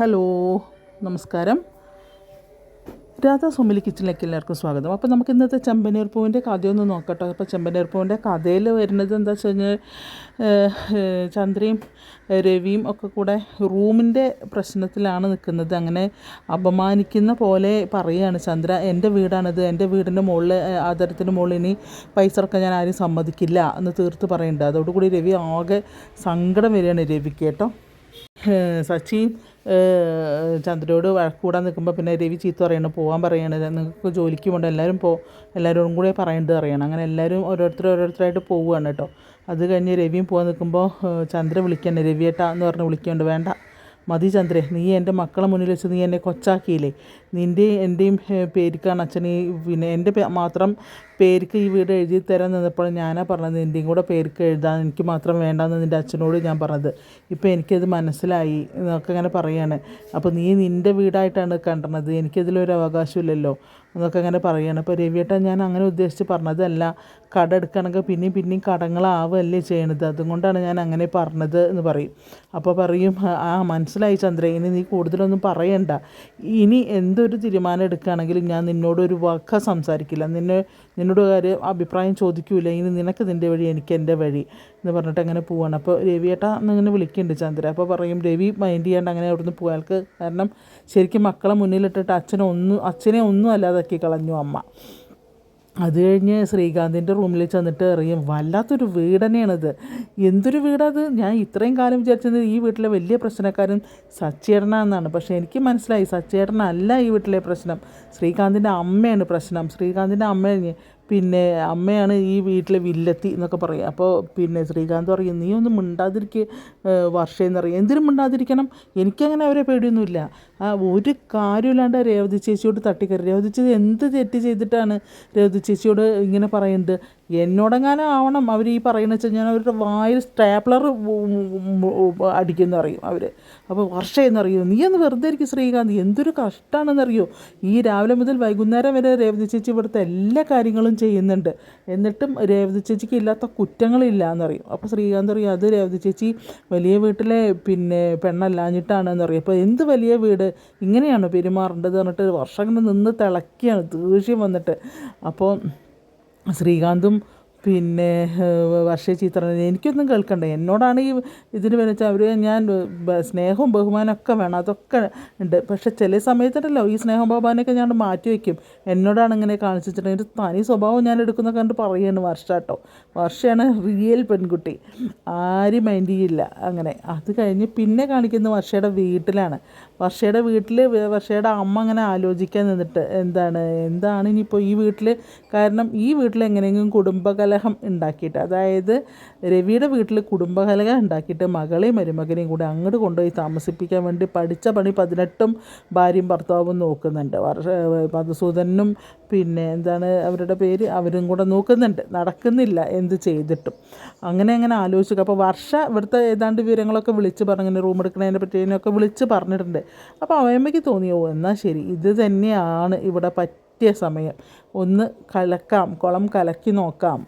Hello നമസ്കാരം. രാധാ സോമിലി കിച്ചണിലേക്ക് എല്ലാവർക്കും സ്വാഗതം. അപ്പോൾ നമുക്ക് ഇന്നത്തെ ചെമ്പനീർ പൂവിന്റെ കഥയൊന്ന് നോക്കട്ടോ. അപ്പോൾ ചെമ്പനീർ പൂവിന്റെ കഥയിൽ വരുന്നത് എന്താ വെച്ച് കഴിഞ്ഞാൽ ചന്ദ്രയും രവിയും ഒക്കെ കൂടെ റൂമിന്റെ പ്രശ്നത്തിലാണ് നിൽക്കുന്നത്. അങ്ങനെ അപമാനിക്കുന്ന പോലെ പറയുകയാണ് ചന്ദ്ര. എന്റെ വീടാണിത്. എന്റെ വീടിന്റെ മുകളിൽ ആധാരത്തിന്റെ മുകളിൽ ഇനി പൈസ ഇറക്കാൻ ഞാൻ ആരും സമ്മതിക്കില്ല എന്ന് തീർത്ത് പറയുന്നുണ്ട്. അതോടുകൂടി രവി ആകെ സങ്കടം വരികയാണ് രവിക്ക് കേട്ടോ. ഏഹ് സച്ചി ഏഹ് ചന്ദ്രയോട് വഴക്കൂടാൻ നിൽക്കുമ്പോൾ പിന്നെ രവി ചീത്ത പറയണം പോകാൻ പറയണത് നിങ്ങൾക്ക് ജോലിക്ക് പോകണ്ട എല്ലാവരും പോ എല്ലാവരോടും കൂടെ പറയേണ്ടത് അറിയണം അങ്ങനെ എല്ലാവരും ഓരോരുത്തർ ഓരോരുത്തരായിട്ട് പോവുകയാണ് കേട്ടോ. അത് കഴിഞ്ഞ് രവിയും പോകാൻ നിൽക്കുമ്പോൾ ചന്ദ്ര വിളിക്കണേ രവിയേട്ടാ എന്ന് പറഞ്ഞ് വിളിക്കുന്നുണ്ട്. വേണ്ട മതി ചന്ദ്രേ നീ എന്റെ മക്കളെ മുന്നിൽ വെച്ച് നീ എന്നെ കൊച്ചാക്കിയില്ലേ? നിന്റെയും എന്റെയും പേരിക്കാണ് അച്ഛൻ ഈ പിന്നെ എന്റെ മാത്രം പേരിക്ക് ഈ വീട് എഴുതി തരാൻ നിന്നപ്പോൾ ഞാനാ പറഞ്ഞത് നിന്റെയും കൂടെ പേരിക്ക് എഴുതാൻ എനിക്ക് മാത്രം വേണ്ടാന്ന് നിന്റെ അച്ഛനോട് ഞാൻ പറഞ്ഞത്. ഇപ്പോൾ എനിക്കത് മനസ്സിലായി എന്നൊക്കെ അങ്ങനെ പറയാണ്. അപ്പോൾ നീ നിന്റെ വീടായിട്ടാണ് കണ്ടത് എനിക്കതിലൊരു അവകാശമില്ലല്ലോ എന്നൊക്കെ അങ്ങനെ പറയുകയാണ് അപ്പോൾ രവിയേട്ടൻ ഞാൻ അങ്ങനെ ഉദ്ദേശിച്ച് പറഞ്ഞതല്ല. കട എടുക്കണമെങ്കിൽ പിന്നെയും പിന്നെയും കടങ്ങളാവുകയല്ലേ ചെയ്യണത് അതുകൊണ്ടാണ് ഞാൻ അങ്ങനെ പറഞ്ഞത് എന്ന് പറയും. അപ്പോൾ പറയും ആ മനസ്സിലായി ചന്ദ്ര ഇനി നീ കൂടുതലൊന്നും പറയണ്ട. ഇനി എന്തൊരു തീരുമാനം എടുക്കുകയാണെങ്കിലും ഞാൻ നിന്നോട് ഒരു വാക്ക സംസാരിക്കില്ല. നിന്നെ നിന്നോട് കാര്യം അഭിപ്രായം ചോദിക്കൂല. ഇനി നിനക്ക് നിന്റെ വഴി എനിക്ക് എന്റെ വഴി എന്ന് പറഞ്ഞിട്ട് അങ്ങനെ പോവാണ്. അപ്പോൾ രവിയേട്ടാ എന്നിങ്ങനെ വിളിക്കുന്നുണ്ട് ചന്ദ്ര. അപ്പോൾ പറയും രവി മൈൻഡ് ചെയ്യാണ്ട് അങ്ങനെ അവിടുന്ന് പോയാൽക്ക് കാരണം ശരിക്കും മക്കളെ മുന്നിലിട്ടിട്ട് അച്ഛനെ ഒന്നും അച്ഛനെ ഒന്നും അല്ലാതാക്കി കളഞ്ഞു അമ്മ. അത് കഴിഞ്ഞ് ശ്രീകാന്തിന്റെ റൂമിൽ ചെന്നിട്ട് അറിയും വല്ലാത്തൊരു വീട് തന്നെയാണത് എന്തൊരു വീടത്? ഞാൻ ഇത്രയും കാലം വിചാരിച്ചത് ഈ വീട്ടിലെ വലിയ പ്രശ്നക്കാരൻ സച്ചേട്ടനാണെന്നാണ് പക്ഷേ എനിക്ക് മനസ്സിലായി സച്ചേട്ടനല്ല ഈ വീട്ടിലെ പ്രശ്നം. ശ്രീകാന്തിന്റെ അമ്മയാണ് പ്രശ്നം. ശ്രീകാന്തിന്റെ അമ്മ പിന്നെ അമ്മയാണ് ഈ വീട്ടിലെ വില്ലത്തി എന്നൊക്കെ പറയും അപ്പോൾ പിന്നെ ശ്രീകാന്ത് പറയും നീ ഒന്നും മിണ്ടാതിരിക്കുക വർഷയെന്ന് പറയും. എന്തിനും മിണ്ടാതിരിക്കണം? എനിക്കങ്ങനെ അവരെ പേടിയൊന്നുമില്ല. ആ ഒരു കാര്യമില്ലാണ്ട് രേവതി ചേച്ചിയോട് തട്ടിക്കറി രേവതി ചേച്ചി എന്ത് തെറ്റ് ചെയ്തിട്ടാണ് രേവതി ചേച്ചിയോട് ഇങ്ങനെ പറയുന്നത്? എന്നോടെങ്ങാനും ആവണം അവർ ഈ പറയുന്നത് വെച്ചാൽ ഞാൻ അവരുടെ വായിൽ സ്റ്റാപ്ലർ അടിക്കുമെന്ന് അറിയും അവർ അപ്പോൾ വർഷ എന്നറിയോ നീ ഒന്ന് വെറുതെ ഇരിക്കും ശ്രീകാന്ത്. എന്തൊരു കഷ്ടമാണെന്നറിയോ ഈ രാവിലെ മുതൽ വൈകുന്നേരം വരെ രേവതി ചേച്ചി ഇവിടുത്തെ എല്ലാ കാര്യങ്ങളും ചെയ്യുന്നുണ്ട്. എന്നിട്ടും രേവതി ചേച്ചിക്ക് ഇല്ലാത്ത കുറ്റങ്ങളില്ല എന്നറിയും അപ്പോൾ ശ്രീകാന്ത് അറിയാം അത് രേവതി ചേച്ചി വലിയ വീട്ടിലെ പിന്നെ പെണ്ണല്ലാഞ്ഞിട്ടാണെന്ന് പറയും അപ്പോൾ എന്ത് വലിയ വീട്? ഇങ്ങനെയാണ് പെരുമാറേണ്ടത്? പറഞ്ഞിട്ട് വർഷം ഇങ്ങനെ നിന്ന് തിളക്കിയാണ് ദേഷ്യം വന്നിട്ട്. അപ്പോൾ ശ്രീകാന്തും പിന്നെ വർഷ ചിത്ര എനിക്കൊന്നും കേൾക്കണ്ട. എന്നോടാണ് ഈ ഇതിന് വെച്ചാൽ അവർ ഞാൻ സ്നേഹവും ബഹുമാനമൊക്കെ വേണം. അതൊക്കെ ഉണ്ട്. പക്ഷെ ചില സമയത്തുണ്ടല്ലോ ഈ സ്നേഹം ബഹുമാനമൊക്കെ ഞാൻ മാറ്റി വയ്ക്കും എന്നോടാണ് ഇങ്ങനെ കാണിച്ചിട്ടുണ്ടെങ്കിൽ ഒരു തനി സ്വഭാവം ഞാൻ എടുക്കുന്ന കണ്ട് പറയുകയാണ് വർഷ കേട്ടോ വർഷയാണ് റിയൽ പെൺകുട്ടി. ആരും മൈൻഡ് ചെയ്യില്ല അങ്ങനെ. അത് കഴിഞ്ഞ് പിന്നെ കാണിക്കുന്നത് വർഷയുടെ വീട്ടിലാണ്. വർഷയുടെ വീട്ടിൽ വർഷയുടെ അമ്മ അങ്ങനെ ആലോചിക്കാൻ നിന്നിട്ട് എന്താണ്? എന്താണ് ഇനിയിപ്പോൾ ഈ വീട്ടിൽ കാരണം ഈ വീട്ടിൽ എങ്ങനെയെങ്കിലും കുടുംബകലഹം ഉണ്ടാക്കിയിട്ട് അതായത് രവിയുടെ വീട്ടിൽ കുടുംബകലകൾ ഉണ്ടാക്കിയിട്ട് മകളെയും മരുമകനെയും കൂടി അങ്ങോട്ട് കൊണ്ടുപോയി താമസിപ്പിക്കാൻ വേണ്ടി പഠിച്ച പണി പതിനെട്ടും ഭാര്യയും ഭർത്താവും നോക്കുന്നുണ്ട്. വർഷ മധുസൂദനും പിന്നെ എന്താണ് അവരുടെ പേര് അവരും കൂടെ നോക്കുന്നുണ്ട്. നടക്കുന്നില്ല എന്ത് ചെയ്തിട്ടും. അങ്ങനെ അങ്ങനെ ആലോചിച്ചു. അപ്പോൾ വർഷ ഇവിടുത്തെ ഏതാണ്ട് വിവരങ്ങളൊക്കെ വിളിച്ച് പറഞ്ഞിങ്ങനെ റൂം എടുക്കുന്നതിനെ പറ്റിയതിനൊക്കെ വിളിച്ച് പറഞ്ഞിട്ടുണ്ട്. അപ്പോൾ അവയമ്മയ്ക്ക് തോന്നിയോ എന്നാൽ ശരി ഇത് തന്നെയാണ് ഇവിടെ പറ്റിയ സമയം. ഒന്ന് കലക്കാം കുളം കലക്കി നോക്കാം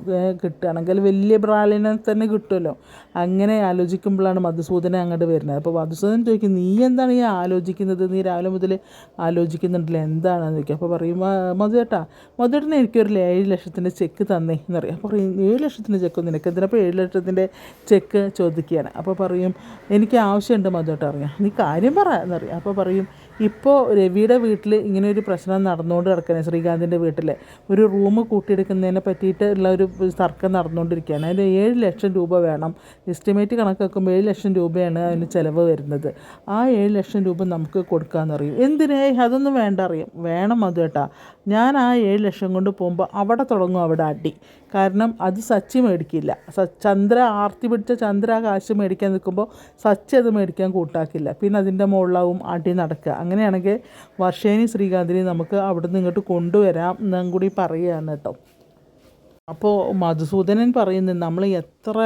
കിട്ടുകയാണെങ്കിൽ വലിയ ബ്രാലിനെ തന്നെ കിട്ടുമല്ലോ. അങ്ങനെ ആലോചിക്കുമ്പോഴാണ് മധുസൂദനെ അങ്ങോട്ട് വരുന്നത്. അപ്പോൾ മധുസൂദൻ ചോദിക്കും നീ എന്താണ് ഈ ആലോചിക്കുന്നത്? നീ രാവിലെ മുതൽ ആലോചിക്കുന്നുണ്ടല്ലോ എന്താണെന്ന് ചോദിക്കും. അപ്പോൾ പറയും "ആ, മധുവേട്ടാ മധുവേട്ടന് എനിക്കൊരു ഏഴ് ലക്ഷത്തിന്റെ ചെക്ക് തന്നേ എന്ന് എന്നറിയാം. അപ്പോൾ പറയും ഏഴ് ലക്ഷത്തിന്റെ ചെക്ക് നിനക്ക്? എന്തിനപ്പോൾ ഏഴ് ലക്ഷത്തിന്റെ ചെക്ക് ചോദിക്കുകയാണ്? അപ്പോൾ പറയും എനിക്ക് ആവശ്യമുണ്ട് മധുവേട്ട അറിയാം. നീ കാര്യം പറ എന്നറിയാം. അപ്പോൾ പറയും ഇപ്പോൾ രവിയുടെ വീട്ടിൽ ഇങ്ങനെ ഒരു പ്രശ്നം നടന്നുകൊണ്ട് കിടക്കുന്നത് ശ്രീകാന്തിന്റെ വീട്ടിൽ. ഒരു റൂം കൂട്ടിയെടുക്കുന്നതിനെ പറ്റിയിട്ട് ഉള്ള ഒരു തർക്കം നടന്നുകൊണ്ടിരിക്കുകയാണ്. അതിന് ഏഴ് ലക്ഷം രൂപ വേണം. എസ്റ്റിമേറ്റ് കണക്കാക്കുമ്പോൾ ഏഴ് ലക്ഷം രൂപയാണ് അതിന് ചിലവ് വരുന്നത്. ആ ഏഴ് ലക്ഷം രൂപ നമുക്ക് കൊടുക്കാമെന്ന് അറിയും. എന്തിനേ? അതൊന്നും വേണ്ട അറിയാം. വേണം അത് കേട്ടാ. ഞാൻ ആ ഏഴ് ലക്ഷം കൊണ്ട് പോകുമ്പോൾ അവിടെ തുടങ്ങും അവിടെ അടി. കാരണം അത് സച്ചി മേടിക്കില്ല. ചന്ദ്ര ആർത്തി പിടിച്ച ചന്ദ്ര കാശ് മേടിക്കാൻ നിൽക്കുമ്പോൾ സച്ചി അത് മേടിക്കാൻ കൂട്ടാക്കില്ല. പിന്നെ അതിന്റെ മുകളിലാവും അടി നടക്കുക. അങ്ങനെയാണെങ്കിൽ വർഷേനി ശ്രീകാന്തിനെ നമുക്ക് അവിടുന്ന് ഇങ്ങോട്ട് കൊണ്ടുവരാം എന്നും കൂടി പറയുകയാണ് കേട്ടോ. അപ്പോൾ മധുസൂദനൻ പറയുന്നത് നമ്മൾ എത്ര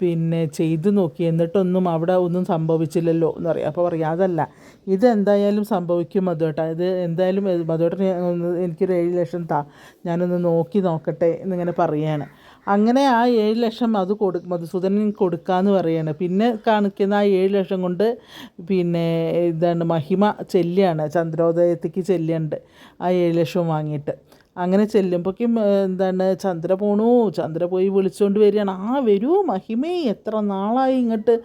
പിന്നെ ചെയ്തു നോക്കി എന്നിട്ടൊന്നും അവിടെ ഒന്നും സംഭവിച്ചില്ലല്ലോ എന്ന് പറയും. അപ്പോൾ പറയും അതല്ല ഇതെന്തായാലും സംഭവിക്കും മധുവേട്ട. ഇത് എന്തായാലും മധുവേട്ടൻ എനിക്കൊരു ഏഴ് ലക്ഷം താ ഞാനൊന്ന് നോക്കി നോക്കട്ടെ എന്നിങ്ങനെ പറയുകയാണ് അങ്ങനെ ആ ഏഴ് ലക്ഷം അത് കൊടു മധുസൂദനൻ കൊടുക്കാന്ന് പറയാണ്. പിന്നെ കാണിക്കുന്ന ആ ഏഴ് ലക്ഷം കൊണ്ട് പിന്നെ ഇതാണ് മഹിമ ചെല്ലിയാണ് ചന്ദ്രോദയത്തേക്ക് ചെല്ലിയുണ്ട് ആ ഏഴ് ലക്ഷം വാങ്ങിയിട്ട്. അങ്ങനെ ചെല്ലുമ്പോഴേക്കും എന്താണ് ചന്ദ്ര പോണു. ചന്ദ്ര പോയി വിളിച്ചുകൊണ്ട് വരികയാണ്. ആ വരൂ മഹിമേ എത്ര നാളായി ഇങ്ങോട്ട്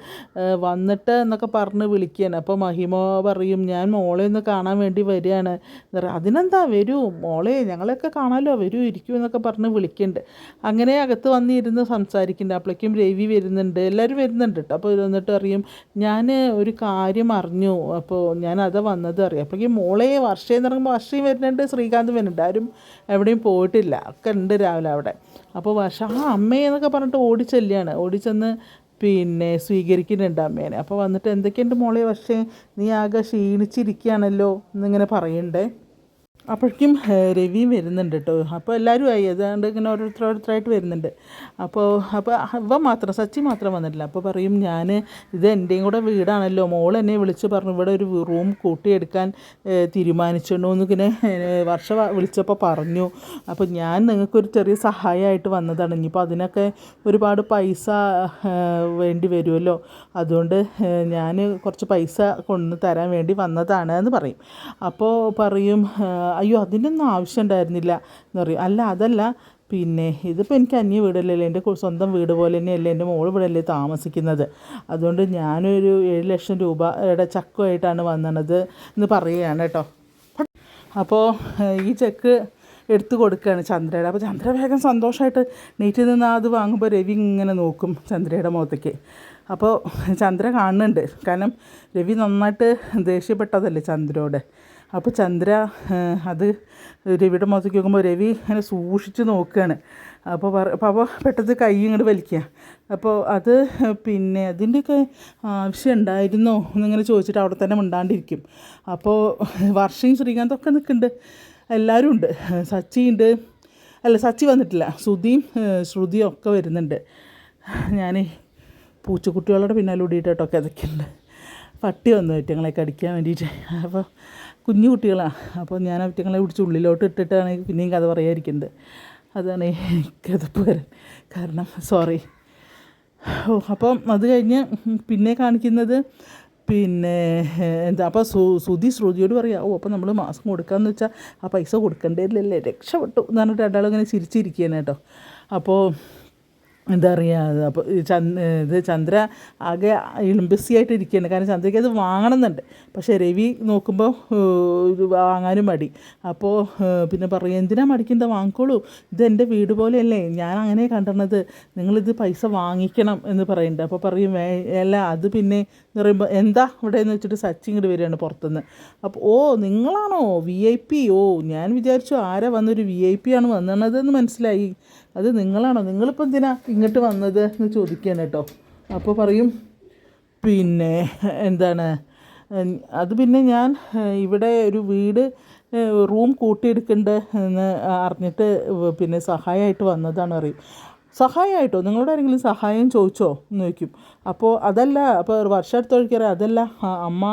വന്നിട്ട് എന്നൊക്കെ പറഞ്ഞ് വിളിക്കുകയാണ്. അപ്പോൾ മഹിമ പറയും ഞാൻ മോളെ ഒന്ന് കാണാൻ വേണ്ടി വരികയാണ്. അതിനെന്താ? വരൂ മോളെ ഞങ്ങളെയൊക്കെ കാണാമല്ലോ വരൂ ഇരിക്കൂ എന്നൊക്കെ പറഞ്ഞ് വിളിക്കുന്നുണ്ട്. അങ്ങനെ അകത്ത് വന്നിരുന്ന് സംസാരിക്കുന്നുണ്ട്. അപ്പോഴേക്കും രവി വരുന്നുണ്ട്. എല്ലാവരും വരുന്നുണ്ട് കേട്ടോ. അപ്പോൾ വന്നിട്ട് അറിയും ഞാൻ ഒരു കാര്യം അറിഞ്ഞു. അപ്പോൾ ഞാൻ അതാ വന്നത് അറിയാം അപ്പോഴേക്കും മോളെ വർഷയെന്ന് പറയുമ്പോൾ വർഷയും വരുന്നുണ്ട് ശ്രീകാന്ത് വരുന്നുണ്ട്. ആരും എവിടെയും പോയിട്ടില്ല. ഒക്കെ ഉണ്ട് രാവിലെ അവിടെ. അപ്പോൾ വർഷ ആ അമ്മയെന്നൊക്കെ പറഞ്ഞിട്ട് ഓടിച്ചെല്ലാണ് ഓടിച്ചെന്ന് പിന്നെ സ്വീകരിക്കുന്നുണ്ട് അമ്മേനെ. അപ്പോൾ വന്നിട്ട് എന്തൊക്കെയുണ്ട് മോളെ പക്ഷേ നീ ആകെ ക്ഷീണിച്ചിരിക്കുകയാണല്ലോ? എന്നിങ്ങനെ പറയണ്ടേ. അപ്പോഴേക്കും രവിയും വരുന്നുണ്ട് കേട്ടോ അപ്പോൾ എല്ലാവരും ആയി. ഏതാണ്ട് ഇങ്ങനെ ഓരോരുത്തർ ഓരോരുത്തരായിട്ട് വരുന്നുണ്ട്. അപ്പോൾ അപ്പോൾ ഇവ മാത്രം സച്ചി മാത്രം വന്നിട്ടില്ല. അപ്പോൾ പറയും ഞാൻ ഇത് എന്റെയും കൂടെ വീടാണല്ലോ. മോൾ എന്നെ വിളിച്ച് പറഞ്ഞു ഇവിടെ ഒരു റൂം കൂട്ടിയെടുക്കാൻ ഏഹ്, തീരുമാനിച്ചിട്ടുണ്ടോ എന്നിങ്ങനെ വർഷ വിളിച്ചപ്പോൾ പറഞ്ഞു. അപ്പോൾ ഞാൻ നിങ്ങൾക്കൊരു ചെറിയ സഹായമായിട്ട് വന്നതാണ്. ഇനിയിപ്പോൾ അതിനൊക്കെ ഒരുപാട് പൈസ വേണ്ടി വരുമല്ലോ അതുകൊണ്ട് ഞാൻ കുറച്ച് പൈസ കൊണ്ടു തരാൻ വേണ്ടി വന്നതാണ് എന്ന് പറയും. അപ്പോൾ പറയും അയ്യോ അതിനൊന്നും ആവശ്യം ഉണ്ടായിരുന്നില്ല എന്ന് പറയും. അല്ല അതല്ല പിന്നെ ഇതിപ്പോൾ എനിക്ക് അന്യ വീടല്ലേ എന്റെ സ്വന്തം വീട് പോലെ തന്നെയല്ലേ? എന്റെ മോൾ ഇവിടെ അല്ലേ താമസിക്കുന്നത്. അതുകൊണ്ട് ഞാനൊരു ഏഴ് ലക്ഷം രൂപയുടെ ചക്കുമായിട്ടാണ് വന്നത് എന്ന് പറയുകയാണ് കേട്ടോ. അപ്പോൾ ഈ ചെക്ക് എടുത്തു കൊടുക്കുകയാണ് ചന്ദ്രയുടെ. അപ്പോൾ ചന്ദ്ര വേഗം സന്തോഷമായിട്ട് നീറ്റിൽ നിന്ന് അത് വാങ്ങുമ്പോൾ രവി ഇങ്ങനെ നോക്കും ചന്ദ്രയുടെ മുഖത്തേക്ക്. അപ്പോൾ ചന്ദ്ര കാണുന്നുണ്ട്. കാരണം രവി നന്നായിട്ട് ദേഷ്യപ്പെട്ടതല്ലേ ചന്ദ്രയോട് അപ്പോൾ ചന്ദ്ര അത് രവിയുടെ മുഖത്തേക്ക് നോക്കുമ്പോൾ രവി ഇങ്ങനെ സൂക്ഷിച്ച് നോക്കുകയാണ്. അപ്പോൾ പറ അപ്പോൾ അവ പെട്ടെന്ന് കൈ ഇങ്ങോട്ട് വലിക്കുക. അപ്പോൾ അത് പിന്നെ അതിന്റെയൊക്കെ ആവശ്യം ഉണ്ടായിരുന്നോ എന്നിങ്ങനെ ചോദിച്ചിട്ട് അവിടെ തന്നെ മിണ്ടാണ്ടിരിക്കും. അപ്പോൾ വർഷയും ശ്രീകാന്തൊക്കെ നിൽക്കുന്നുണ്ട്. എല്ലാവരും ഉണ്ട്. സച്ചി ഉണ്ട്. അല്ല സച്ചി വന്നിട്ടില്ല. ശ്രുതിയും ശ്രുതിയും ഒക്കെ വരുന്നുണ്ട്. ഞാൻ പൂച്ചക്കുട്ടികളുടെ പിന്നാലെ ഓടിയിട്ടൊക്കെ അതൊക്കെയുണ്ട് പട്ടി വന്നു പറ്റങ്ങളെ കടിക്കാൻ വേണ്ടിയിട്ട്. അപ്പോൾ കുഞ്ഞു കുട്ടികളാണ് അപ്പോൾ ഞാൻ അവറ്റങ്ങളെ പിടിച്ച് ഉള്ളിലോട്ട് ഇട്ടിട്ടാണ് പിന്നെയും കഥ പറയാതിരിക്കുന്നത്. അതാണ് കഥ കാരണം. സോറി ഓ അപ്പം അത് കഴിഞ്ഞ് പിന്നെ കാണിക്കുന്നത് പിന്നെ എന്താ അപ്പോൾ സു സുധി ശ്രുതിയോട് പറയാം ഓ അപ്പോൾ നമ്മൾ മാസം കൊടുക്കാമെന്ന് വെച്ചാൽ ആ പൈസ കൊടുക്കേണ്ടതില്ലല്ലേ രക്ഷപ്പെട്ടു. എന്ന് പറഞ്ഞിട്ട് രണ്ടാളും ഇങ്ങനെ ചിരിച്ചിരിക്കുകയാണ് കേട്ടോ. അപ്പോൾ എന്താ പറയുക അപ്പോൾ ചന്ദ് ഇത് ചന്ദ്ര ആകെ ബിസി ആയിട്ട് ഇരിക്കുകയാണ് കാരണം ചന്ദ്രയ്ക്ക് അത് വാങ്ങണമെന്നുണ്ട് പക്ഷേ രവി നോക്കുമ്പോൾ വാങ്ങാനും മടി. അപ്പോൾ പിന്നെ പറയും എന്തിനാ മടിക്കുന്നത് വാങ്ങിക്കോളൂ. ഇത് എന്റെ വീട് പോലെയല്ലേ. ഞാൻ അങ്ങനെ കണ്ടിരുന്നത് നിങ്ങളിത് പൈസ വാങ്ങിക്കണം എന്ന് പറയുന്നുണ്ട് അപ്പോൾ പറയും അല്ല അത് പിന്നെ എന്ന് പറയുമ്പോൾ എന്താ ഇവിടെ എന്ന് വെച്ചിട്ട് സച്ചി ഇങ്ങോട്ട് വരികയാണ് പുറത്തുനിന്ന്. അപ്പോൾ ഓ നിങ്ങളാണോ വി ഐ പി ഓ ഞാൻ വിചാരിച്ചു ആരാ വന്നൊരു വി ഐ പി ആണ് വന്നതെന്ന് മനസ്സിലായി. അത് നിങ്ങളാണോ? നിങ്ങളിപ്പോൾ എന്തിനാ ഇങ്ങോട്ട് വന്നത് എന്ന് ചോദിക്കുകയാണ് കേട്ടോ. അപ്പോൾ പറയും പിന്നെ എന്താണ്? അത് പിന്നെ ഞാൻ ഇവിടെ ഒരു വീട് റൂം കൂട്ടിയെടുക്കേണ്ട എന്ന് അറിഞ്ഞിട്ട് പിന്നെ സഹായമായിട്ട് വന്നതാണ്. അറിയും സഹായമായിട്ടോ നിങ്ങളോട് ആരെങ്കിലും സഹായം ചോദിച്ചോ? എന്ന് ചോദിക്കും. അപ്പോൾ അതല്ല അപ്പോൾ വർഷം അടുത്ത് ഒഴിക്കാറ് അതല്ല അമ്മ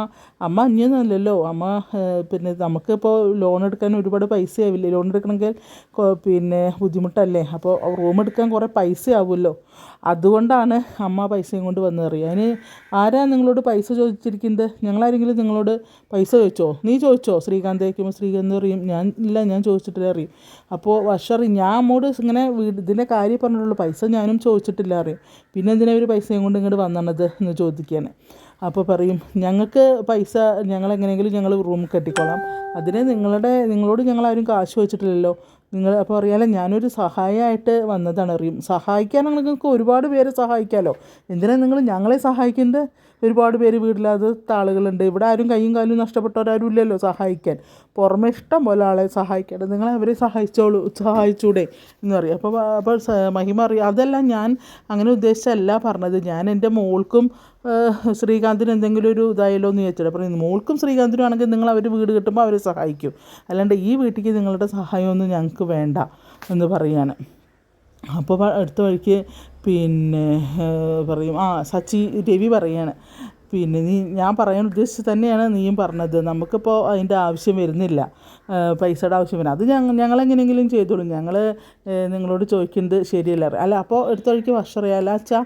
അമ്മ അന്യൊന്നുമല്ലല്ലോ അമ്മ പിന്നെ നമുക്കിപ്പോൾ ലോൺ എടുക്കാൻ ഒരുപാട് പൈസ ആവില്ലേ ലോൺ എടുക്കണമെങ്കിൽ പിന്നെ ബുദ്ധിമുട്ടല്ലേ? അപ്പോൾ റൂം എടുക്കാൻ കുറേ പൈസ ആവുമല്ലോ അതുകൊണ്ടാണ് അമ്മ പൈസയും കൊണ്ട് വന്നത് അറിയാം. അതിന് ആരാ നിങ്ങളോട് പൈസ ചോദിച്ചിരിക്കുന്നത്? ഞങ്ങളാരെങ്കിലും നിങ്ങളോട് പൈസ ചോദിച്ചോ? നീ ചോദിച്ചോ? ശ്രീകാന്ത് ചോദിക്കുമ്പോൾ ശ്രീകാന്ത് അറിയും ഞാൻ ഇല്ല ഞാൻ ചോദിച്ചിട്ടില്ല അറിയും അപ്പോൾ വർഷറി ഞാൻ അമ്മോട് ഇങ്ങനെ വീട് ഇതിന്റെ കാര്യം പറഞ്ഞിട്ടുള്ളൂ പൈസ ഞാനും ചോദിച്ചിട്ടില്ല അറിയും പിന്നെ എന്തിനാ ഒരു പൈസയും കൊണ്ട് ഇങ്ങോട്ട് വന്നത് എന്ന് ചോദിക്കുകയാണ് അപ്പോൾ പറയും ഞങ്ങൾക്ക് പൈസ ഞങ്ങൾ എങ്ങനെയെങ്കിലും ഞങ്ങൾ റൂം കെട്ടിക്കോളാം. അതിന് നിങ്ങളുടെ നിങ്ങളോട് ഞങ്ങളാരും കാശ് വെച്ചിട്ടില്ലല്ലോ നിങ്ങൾ അപ്പോൾ അറിയാലോ ഞാനൊരു സഹായമായിട്ട് വന്നതാണ്. സഹായിക്കാൻ നിങ്ങൾക്ക് ഒരുപാട് പേരെ സഹായിക്കാമല്ലോ എന്തിനാണ് നിങ്ങൾ ഞങ്ങളെ സഹായിക്കുന്നത്? ഒരുപാട് പേര് വീടില്ലാത്ത ആളുകളുണ്ട് ഇവിടെ ആരും കൈയും കാലും നഷ്ടപ്പെട്ടവരാരും ഇല്ലല്ലോ സഹായിക്കാൻ. പുറമെ ഇഷ്ടം പോലെ ആളെ സഹായിക്കട്ടെ നിങ്ങളെ അവരെ സഹായിച്ചോളൂ സഹായിച്ചൂടെ എന്ന് പറയും. അപ്പോൾ അപ്പോൾ മഹിമ അറിയാം അതല്ല ഞാൻ അങ്ങനെ ഉദ്ദേശിച്ചല്ല പറഞ്ഞത്. ഞാൻ എന്റെ മോൾക്കും ശ്രീകാന്തിന് എന്തെങ്കിലും ഒരു ഇതായാലോ എന്ന് ചോദിച്ചിട്ട് അപ്പോൾ മോൾക്കും ശ്രീകാന്തിനും ആണെങ്കിൽ നിങ്ങൾ അവർ വീട് കിട്ടുമ്പോൾ അവരെ സഹായിക്കും. അല്ലാണ്ട് ഈ വീട്ടിലേക്ക് നിങ്ങളുടെ സഹായമൊന്നും ഞങ്ങൾക്ക് വേണ്ട എന്ന് പറയാണ്. അപ്പോൾ അടുത്ത വഴിക്ക് പിന്നെ പറയും ആ സച്ചി രവി പറയാണ്. പിന്നെ നീ ഞാൻ പറയാൻ ഉദ്ദേശിച്ച് തന്നെയാണ് നീയും പറഞ്ഞത്. നമുക്കിപ്പോൾ അതിന്റെ ആവശ്യം വരുന്നില്ല. പൈസയുടെ ആവശ്യം അത് ഞങ്ങൾ എങ്ങനെയെങ്കിലും ചെയ്തോളും. ഞങ്ങൾ നിങ്ങളോട് ചോദിക്കുന്നത് ശരിയല്ല അല്ല അപ്പോൾ എടുത്തൊഴിക്ക് അറിയാമല്ല അച്ഛാ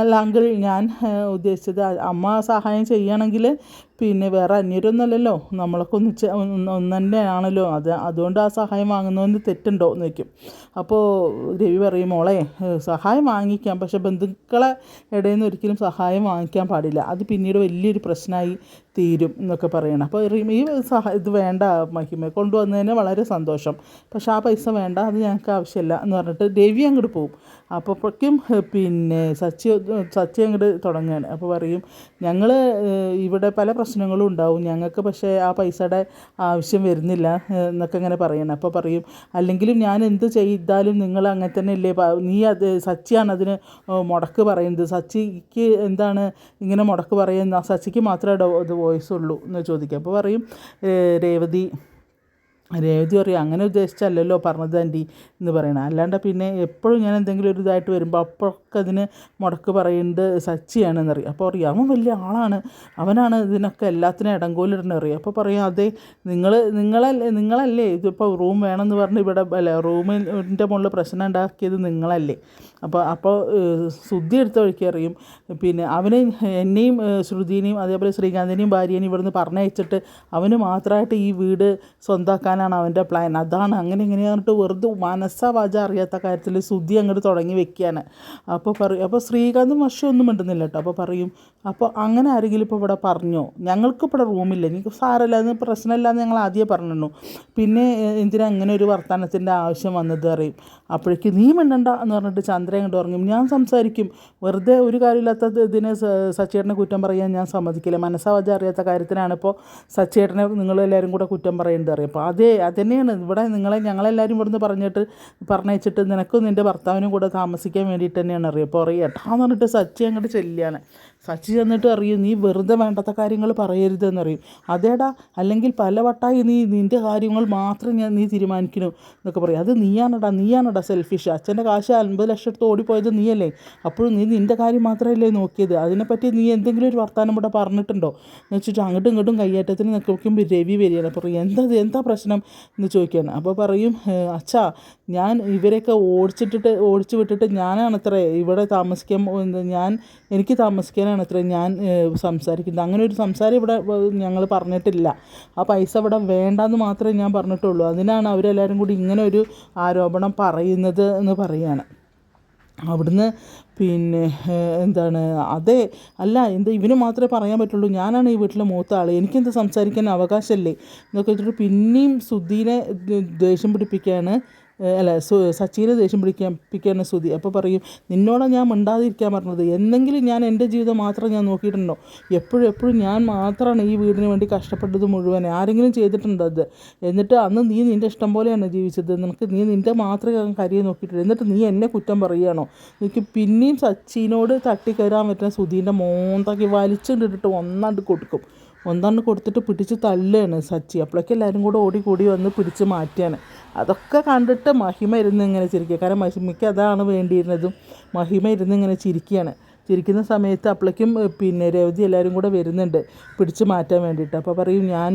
അല്ല അങ്കിൾ ഞാൻ ഉദ്ദേശിച്ചത് അമ്മ സഹായം ചെയ്യുകയാണെങ്കിൽ പിന്നെ വേറെ അന്യരൊന്നുമല്ലല്ലോ നമ്മളൊക്കെ ഒന്നിച്ച് ഒന്ന് ഒന്ന് തന്നെയാണല്ലോ അത് അതുകൊണ്ട് ആ സഹായം വാങ്ങുന്നതിന് തെറ്റുണ്ടോ എന്ന് വയ്ക്കും അപ്പോൾ രവി പറയും മോളെ സഹായം വാങ്ങിക്കാം. പക്ഷെ ബന്ധുക്കളെ ഇടയിൽ നിന്ന് ഒരിക്കലും സഹായം വാങ്ങിക്കാൻ പാടില്ല. അത് പിന്നീട് വലിയൊരു പ്രശ്നമായി തീരും എന്നൊക്കെ പറയണം. അപ്പോൾ ഈ സഹ ഇത് വേണ്ട മഹിമ കൊണ്ടുവന്നതിന് വളരെ സന്തോഷം. പക്ഷേ ആ പൈസ വേണ്ട അത് ഞങ്ങൾക്ക് ആവശ്യമില്ല എന്ന് പറഞ്ഞിട്ട് രവി അങ്ങോട്ട് പോകും അപ്പോഴേക്കും പിന്നെ സച്ചി സച്ചി അങ്ങോട്ട് തുടങ്ങുകയാണ്. അപ്പോൾ പറയും ഞങ്ങൾ ഇവിടെ പല പ്രശ്നങ്ങളും ഉണ്ടാവും. ഞങ്ങൾക്ക് പക്ഷേ ആ പൈസയുടെ ആവശ്യം വരുന്നില്ല എന്നൊക്കെ ഇങ്ങനെ പറയണം. അപ്പോൾ പറയും അല്ലെങ്കിലും ഞാൻ എന്ത് ചെയ്താലും നിങ്ങൾ അങ്ങനെ തന്നെ അല്ലേ നീ അത് സച്ചിയാണ് അതിന് മുടക്ക് പറയുന്നത്. സച്ചിക്ക് എന്താണ് ഇങ്ങനെ മുടക്ക് പറയുന്ന സച്ചിക്ക് മാത്രമേ അത് വോയിസ് ഉള്ളൂ എന്ന് ചോദിക്കുക അപ്പോൾ പറയും രേവതി രേവതി പറയും അങ്ങനെ ഉദ്ദേശിച്ചല്ലല്ലോ പറഞ്ഞത് ആന്റി എന്ന് പറയണം. അല്ലാണ്ട് പിന്നെ എപ്പോഴും ഞാൻ എന്തെങ്കിലും ഒരു ഇതായിട്ട് വരുമ്പോൾ അപ്പോഴൊക്കെ അതിന് മുടക്ക് പറയുന്നത് സച്ചിയാണെന്ന് അറിയാം അപ്പോൾ അറിയാം അവൻ വലിയ ആളാണ്. അവനാണ് ഇതിനൊക്കെ എല്ലാത്തിനും ഇടങ്കോലിടണം അറിയാം അപ്പോൾ പറയും അതെ നിങ്ങൾ നിങ്ങളല്ലേ നിങ്ങളല്ലേ? ഇതിപ്പോൾ റൂം വേണമെന്ന് പറഞ്ഞ് ഇവിടെ അല്ല റൂമിന്റെ മുകളിൽ പ്രശ്നം ഉണ്ടാക്കിയത് നിങ്ങളല്ലേ? അപ്പോൾ അപ്പോൾ ശുദ്ധി എടുത്ത വഴിക്ക് അറിയും പിന്നെ അവനെ എന്നെയും ശ്രുതിനെയും അതേപോലെ ശ്രീകാന്തിനെയും ഭാര്യേനെയും ഇവിടുന്ന് പറഞ്ഞയച്ചിട്ട് അവന് മാത്രമായിട്ട് ഈ വീട് സ്വന്തമാക്കാനാണ് അവന്റെ പ്ലാൻ അതാണ് അങ്ങനെ ഇങ്ങനെ പറഞ്ഞിട്ട് വെറുതെ മനസ്സാ വാച അറിയാത്ത കാര്യത്തിൽ ശുദ്ധി അങ്ങോട്ട് തുടങ്ങി വെക്കുകയാണ് അപ്പോൾ പറയും അപ്പോൾ ശ്രീകാന്തും വർഷം ഒന്നും മിണ്ടുന്നില്ല കേട്ടോ അപ്പോൾ പറയും അപ്പോൾ അങ്ങനെ ആരെങ്കിലും ഇപ്പോൾ ഇവിടെ പറഞ്ഞോ? ഞങ്ങൾക്ക് ഇവിടെ റൂമില്ല. എനിക്ക് സാരമില്ല അത് പ്രശ്നമില്ല എന്ന് ഞങ്ങൾ ആദ്യമേ പറഞ്ഞു പിന്നെ എന്തിനാ അങ്ങനെ ഒരു വർത്തമാനത്തിന്റെ ആവശ്യം വന്നത്? അറിയും അപ്പോഴേക്ക് നീ മിണ്ടണ്ട എന്ന് പറഞ്ഞിട്ട് ചന്ദ്ര അങ്ങോട്ട് ഉറങ്ങും. ഞാൻ സംസാരിക്കും. വെറുതെ ഒരു കാര്യമില്ലാത്ത ഇതിനെ സച്ചേട്ടനെ കുറ്റം പറയാൻ ഞാൻ സമ്മതിക്കില്ല. മനസ്സാവാജ അറിയാത്ത കാര്യത്തിനാണ് ഇപ്പോൾ സച്ചേട്ടനെ നിങ്ങളെല്ലാവരും കൂടെ കുറ്റം പറയുന്നത് അറിയാം. അപ്പോൾ അതേ തന്നെയാണ്. ഇവിടെ നിങ്ങളെ ഞങ്ങളെല്ലാവരും ഇവിടുന്ന് പറഞ്ഞിട്ട് പറഞ്ഞയച്ചിട്ട് നിനക്കും നിന്റെ ഭർത്താവിനും കൂടെ താമസിക്കാൻ വേണ്ടിയിട്ട് തന്നെയാണ് അറിയാം. അപ്പോൾ അറിയാം എട്ടാന്ന് പറഞ്ഞിട്ട് സച്ചി അങ്ങോട്ട് ചെല്ലുകയാണ്. സച്ചി ചെന്നിട്ട് അറിയും നീ വെറുതെ വേണ്ടാത്ത കാര്യങ്ങൾ പറയരുതെന്നറിയും അതേടാ അല്ലെങ്കിൽ പല വട്ടായി നീ നിന്റെ കാര്യങ്ങൾ മാത്രം ഞാൻ നീ തീരുമാനിക്കണം എന്നൊക്കെ പറയും. അത് നീയാണടാ നീയാണടാ സെൽഫിഷ് അച്ഛന്റെ കാശ് അൻപത് ലക്ഷം എടുത്ത് ഓടിപ്പോയത് നീയല്ലേ? അപ്പോഴും നീ നിന്റെ കാര്യം മാത്രമല്ലേ നോക്കിയത്? അതിനെപ്പറ്റി നീ എന്തെങ്കിലും ഒരു വർത്തമാനം ഇവിടെ പറഞ്ഞിട്ടുണ്ടോ? എന്ന് വെച്ചിട്ട് അങ്ങോട്ടും ഇങ്ങോട്ടും കയ്യേറ്റത്തിന് നിൽക്കുമ്പോൾ രവി വരികയാണ്. അപ്പോൾ എന്താ? എന്താ പ്രശ്നം? എന്ന് ചോദിക്കുകയാണ്. അപ്പോൾ പറയും "ഏഹ്, അച്ഛാ ഞാൻ ഇവരെയൊക്കെ ഓടിച്ചിട്ടിട്ട് ഓടിച്ചു വിട്ടിട്ട് ഞാനാണത്രേ ഇവിടെ താമസിക്കാൻ ഞാൻ എനിക്ക് താമസിക്കാനാണ് അത്ര ഞാൻ സംസാരിക്കുന്നത്. അങ്ങനെ ഒരു സംസാരം ഇവിടെ ഞങ്ങൾ പറഞ്ഞിട്ടില്ല. ആ പൈസ ഇവിടെ വേണ്ടെന്ന് മാത്രമേ ഞാൻ പറഞ്ഞിട്ടുള്ളൂ. അതിനാണ് അവരെല്ലാവരും കൂടി ഇങ്ങനെ ഒരു ആരോപണം പറയുന്നത് എന്ന് പറയുകയാണ് അവിടുന്ന് പിന്നെ എന്താണ് അതെ അല്ല എന്ത് ഇവന് മാത്രമേ പറയാൻ പറ്റുള്ളൂ. ഞാനാണ് ഈ വീട്ടിലെ മൂത്ത ആൾ എനിക്കെന്ത് സംസാരിക്കാൻ അവകാശമല്ലേ? എന്നൊക്കെ വെച്ചിട്ട് പിന്നെയും സുധീനെ ദേഷ്യം പിടിപ്പിക്കുകയാണ് അല്ല സച്ചീനെ ദേഷ്യം പിടിക്കാൻ പിടിക്കുകയാണ് സ്തുതി അപ്പോൾ പറയും നിന്നോടാണ് ഞാൻ മിണ്ടാതിരിക്കാൻ പറഞ്ഞത്. എന്നെങ്കിലും ഞാൻ എന്റെ ജീവിതം മാത്രം ഞാൻ നോക്കിയിട്ടുണ്ടോ? എപ്പോഴും എപ്പോഴും ഞാൻ മാത്രമാണ് ഈ വീടിന് വേണ്ടി കഷ്ടപ്പെട്ടത് മുഴുവൻ. ആരെങ്കിലും ചെയ്തിട്ടുണ്ടോ അത്? എന്നിട്ട് അന്ന് നീ നിന്റെ ഇഷ്ടം പോലെയാണ് ജീവിച്ചത്. നിനക്ക് നീ നിന്റെ മാത്രമേ കാര്യം നോക്കിയിട്ടുള്ളൂ എന്നിട്ട് നീ എന്നെ കുറ്റം പറയുകയാണോ? എനിക്ക് പിന്നെയും സച്ചിനോട് തട്ടിക്കയറാൻ പറ്റുന്ന സുധീന്റെ മോന്താക്കി വലിച്ചുകൊണ്ടിട്ടിട്ട് ഒന്നാണ്ട് കൊടുക്കും. ഒന്നാണ്ട് കൊടുത്തിട്ട് പിടിച്ച് തള്ളുകയാണ് സച്ചി. അപ്പോഴേക്കും എല്ലാവരും കൂടെ ഓടി കൂടി വന്ന് പിടിച്ച് മാറ്റിയാണ് അതൊക്കെ കണ്ടിട്ട് മഹിമ ഇരുന്ന് ഇങ്ങനെ ചിരിക്കുക. കാരണം മഹിമയ്ക്ക് അതാണ് വേണ്ടിയിരുന്നതും. മഹിമ ഇരുന്ന് ഇങ്ങനെ ചിരിക്കുകയാണ്. ചിരിക്കുന്ന സമയത്ത് അപ്പോഴേക്കും പിന്നെ രവതി എല്ലാവരും കൂടെ വരുന്നുണ്ട് പിടിച്ച് മാറ്റാൻ വേണ്ടിയിട്ട്. അപ്പോൾ പറയും ഞാൻ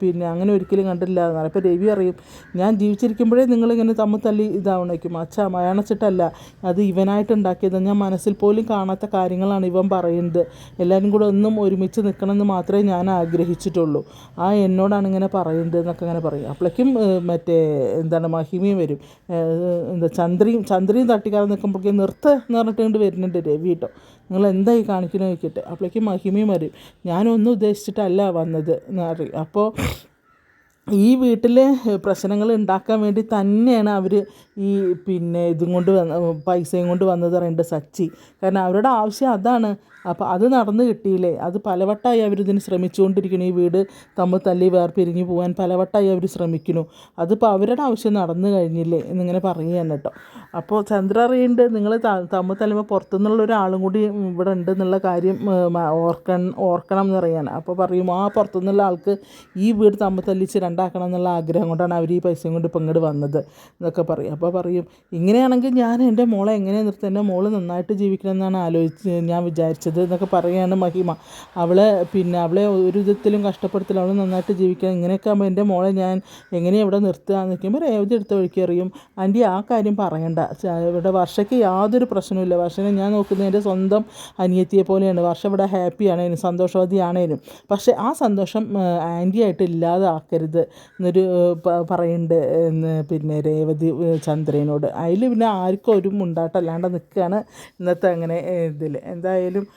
പിന്നെ അങ്ങനെ ഒരിക്കലും കണ്ടില്ല എന്ന് പറയും അപ്പോൾ രവി അറിയും ഞാൻ ജീവിച്ചിരിക്കുമ്പോഴേ നിങ്ങളിങ്ങനെ തമ്മിൽ തല്ലി ഇതാവണേക്കും. അച്ഛ മയണച്ചിട്ടല്ല അത് ഇവനായിട്ടുണ്ടാക്കിയത് ഞാൻ മനസ്സിൽ പോലും കാണാത്ത കാര്യങ്ങളാണ് ഇവൻ പറയുന്നത്. എല്ലാവരും കൂടെ ഒന്നും ഒരുമിച്ച് നിൽക്കണമെന്ന് മാത്രമേ ഞാൻ ആഗ്രഹിച്ചിട്ടുള്ളൂ. ആ എന്നോടാണ് ഇങ്ങനെ പറയുന്നത് എന്നൊക്കെ അങ്ങനെ പറയും. അപ്പോഴേക്കും മറ്റേ എന്താണ് മഹിമയും വരും. എന്താ ചന്ദ്രയും ചന്ദ്രയും തട്ടിക്കാതെ നിൽക്കുമ്പോഴേക്കും നിർത്ത് എന്ന് പറഞ്ഞിട്ട് വരുന്നുണ്ട് രവി കേട്ടോ നിങ്ങൾ എന്തായി കാണിക്കണമെന്ന് നോക്കിയിട്ട് അപ്പോഴേക്കും മഹിമയും വരും. ഞാനൊന്നും ഉദ്ദേശിച്ചിട്ടല്ല വന്നത് എന്ന് അപ്പോൾ ഈ വീട്ടിലെ പ്രശ്നങ്ങൾ ഉണ്ടാക്കാൻ വേണ്ടി തന്നെയാണ് അവർ ഈ പിന്നെ ഇതും കൊണ്ട് വന്ന പൈസയും കൊണ്ട് വന്നത് പറയുന്നുണ്ട് സച്ചി. കാരണം അവരുടെ ആവശ്യം അതാണ്. അപ്പോൾ അത് നടന്നു കിട്ടിയില്ലേ? അത് പലവട്ടമായി അവരിതിന് ശ്രമിച്ചുകൊണ്ടിരിക്കുന്നു. ഈ വീട് തമ്മിൽ തല്ലി വേർപിരിഞ്ഞു പോകാൻ പലവട്ടമായി അവർ ശ്രമിക്കുന്നു. അതിപ്പോൾ അവരുടെ ആവശ്യം നടന്നു കഴിഞ്ഞില്ലേ എന്നിങ്ങനെ പറയുകയാണ് കേട്ടോ. അപ്പോൾ ചന്ദ്ര അറിയുന്നുണ്ട് നിങ്ങൾ തമ്മിൽ തല്ലുമ്പോൾ പുറത്തുനിന്നുള്ള ഒരാളും കൂടി ഇവിടെ ഉണ്ട് എന്നുള്ള കാര്യം ഓർക്ക ഓർക്കണം എന്ന് അപ്പോൾ പറയും ആ പുറത്തുനിന്നുള്ള ആൾക്ക് ഈ വീട് തമ്മിൽ തല്ലിച്ച് രണ്ടാക്കണം എന്നുള്ള ആഗ്രഹം കൊണ്ടാണ് അവർ ഈ പൈസയും കൊണ്ട് ഇപ്പം ഇങ്ങോട്ട് വന്നത്. എന്നൊക്കെ പറയും. അപ്പോൾ പറയും ഇങ്ങനെയാണെങ്കിൽ ഞാൻ എന്റെ മോളെ എങ്ങനെ നിർത്തി എന്റെ മോൾ നന്നായിട്ട് ജീവിക്കണം എന്നാണ് ആലോചിച്ച് ഞാൻ വിചാരിച്ചത്. എന്നൊക്കെ പറയുകയാണ് മഹിമ. അവളെ പിന്നെ അവളെ ഒരു വിധത്തിലും കഷ്ടപ്പെടുത്തില്ല അവൾ നന്നായിട്ട് ജീവിക്കാൻ ഇങ്ങനെയൊക്കെ ആകുമ്പോൾ എന്റെ മോളെ ഞാൻ എങ്ങനെയാണ് ഇവിടെ നിർത്തുക എന്ന് നിൽക്കുമ്പോൾ രേവതി എടുത്ത വഴിക്ക് അറിയും. ആന്റി ആ കാര്യം പറയണ്ട. ഇവിടെ വർഷയ്ക്ക് യാതൊരു പ്രശ്നവുമില്ല വർഷനെ ഞാൻ നോക്കുന്നത് എന്റെ സ്വന്തം അനിയത്തിയെ പോലെയാണ്. വർഷ ഇവിടെ ഹാപ്പിയാണേനും സന്തോഷവതിയാണേനും. പക്ഷേ ആ സന്തോഷം ആന്റി ആയിട്ട് ഇല്ലാതാക്കരുത് എന്നൊരു പറയുന്നുണ്ട് പിന്നെ രേവതി ചന്ദ്രനോട്. അതിൽ പിന്നെ ആർക്കും ഒരു മുണ്ടാട്ടല്ലാണ്ട് നിൽക്കുകയാണ് ഇന്നത്തെ അങ്ങനെ ഇതിൽ എന്തായാലും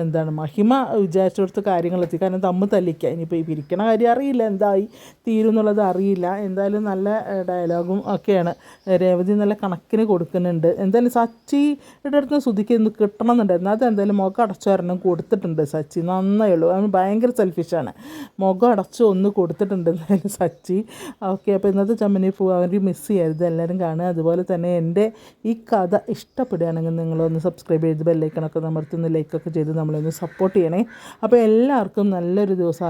എന്താണ് മഹിമ വിചാരിച്ചിടത്ത് കാര്യങ്ങളെത്തി കാരണം തമ്മിൽ തല്ലിക്കുക ഇനിയിപ്പോൾ ഈ പിരിക്കണ കാര്യം അറിയില്ല. എന്തായി തീരും എന്നുള്ളത് അറിയില്ല. എന്തായാലും നല്ല ഡയലോഗും ഒക്കെയാണ്. രേവതി നല്ല കണക്കിന് കൊടുക്കുന്നുണ്ട്. എന്തായാലും സച്ചിയുടെ അടുത്ത് സുധിക്ക് കിട്ടണമെന്നുണ്ടായിരുന്നു അത് എന്തായാലും മുഖം അടച്ചു വരണം കൊടുത്തിട്ടുണ്ട് സച്ചി. നന്നേ ഉള്ളൂ. അവൻ ഭയങ്കര സെൽഫിഷാണ് മുഖം അടച്ചു ഒന്ന് കൊടുത്തിട്ടുണ്ട് എന്തായാലും സച്ചി. ഓക്കെ അപ്പോൾ ഇന്നത്തെ ചമ്മനി പൂ അവർ മിസ് ചെയ്യരുത്. എല്ലാവരും കാണുക. അതുപോലെ തന്നെ എന്റെ ഈ കഥ ഇഷ്ടപ്പെടുകയാണെങ്കിൽ നിങ്ങളൊന്ന് സബ്സ്ക്രൈബ് ചെയ്ത് ബെല്ലൈക്കണൊക്കെ അമർത്തുന്ന ലൈക്കൊക്കെ ചെയ്ത് നമ്മളൊന്ന് സപ്പോർട്ട് ചെയ്യണേ. അപ്പോൾ എല്ലാവർക്കും നല്ലൊരു ദിവസം